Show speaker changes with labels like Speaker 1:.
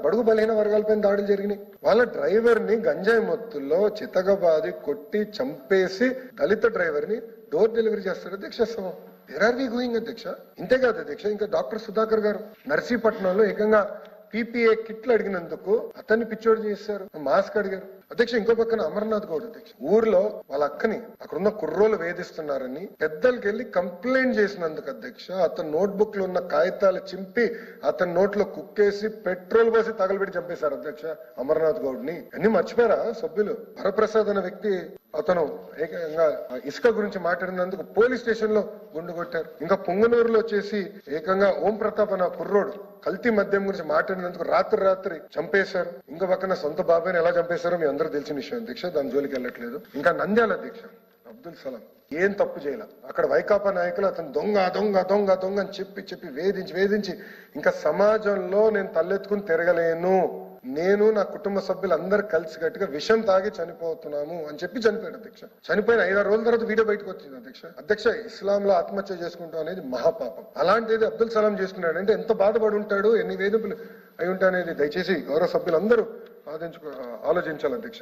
Speaker 1: బడుగు బలహీన వర్గాలపైన దాడులు జరిగినాయి. వాళ్ళ డ్రైవర్ని గంజాయి మొత్తుల్లో చితగబాది కొట్టి చంపేసి దళిత డ్రైవర్ని డోర్ డెలివరీ చేస్తారు అధ్యక్ష వేర్ ఆర్ వి గోయింగ్ అధ్యక్ష? ఇంతే కాదు అధ్యక్ష ఇంకా డాక్టర్ సుధాకర్ గారు నర్సీపట్నంలో ఏకంగా పీపీఏ కిట్లు అడిగినందుకు అతన్ని పిచ్చోడు చేశారు. మాస్క్ అడిగారు. అధ్యక్ష ఇంకో పక్కన అమర్నాథ్ గౌడ్ అధ్యక్ష. ఊర్లో వాళ్ళ అక్కని అక్కడున్న కుర్రోలు వేధిస్తున్నారని పెద్దలకి వెళ్ళి కంప్లైంట్ చేసినందుకు అధ్యక్ష అతని నోట్బుక్లో ఉన్న కాగితాలు చింపి అతని నోట్లో కుక్కేసి పెట్రోల్ పోసి తగలబెట్టి చంపేశారు అధ్యక్ష అమర్నాథ్ గౌడ్ని అన్ని మర్చిపోయారా సభ్యులు? వరప్రసాద్ అనే వ్యక్తి అతను ఏకంగా ఇసుక గురించి మాట్లాడినందుకు పోలీస్ స్టేషన్లో గుండు కొట్టారు. ఇంకా పొంగనూరులో వచ్చేసి ఏకంగా ఓం ప్రతాప్ అన్న కుర్రోడు కల్తీ మద్యం గురించి మాట్లాడినందుకు రాత్రి రాత్రి చంపేశారు. ఇంకా పక్కన సొంత బాబాయ్ని ఎలా చంపేశారో మీ అందరూ తెలిసిన విషయం. అధ్యక్ష దాని జోలికి వెళ్ళట్లేదు. ఇంకా నంద్యాల అధ్యక్ష అబ్దుల్ సలాం ఏం తప్పు చేయాల. అక్కడ వైకాపా నాయకులు అతను దొంగ దొంగ దొంగ దొంగ అని చెప్పి చెప్పి వేధించి వేధించి ఇంకా సమాజంలో నేను తలెత్తుకుని తిరగలేను. నేను నా కుటుంబ సభ్యులు అందరు కలిసి గట్టిగా విషం తాగి చనిపోతున్నాము అని చెప్పి చనిపోయాడు అధ్యక్ష. చనిపోయిన ఐదారు రోజుల తర్వాత వీడియో బయటకు వచ్చింది అధ్యక్ష. అధ్యక్ష ఇస్లాం లో ఆత్మహత్య చేసుకుంటాం అనేది మహాపాపం. అలాంటిది అబ్దుల్ సలాం చేసుకున్నాడు అంటే ఎంత బాధపడి ఉంటాడు ఎన్ని వేధింపులు అయి ఉంటాయనేది దయచేసి గౌరవ సభ్యులందరూ ఆలోచించుకో ఆలోచించాలి అధ్యక్ష.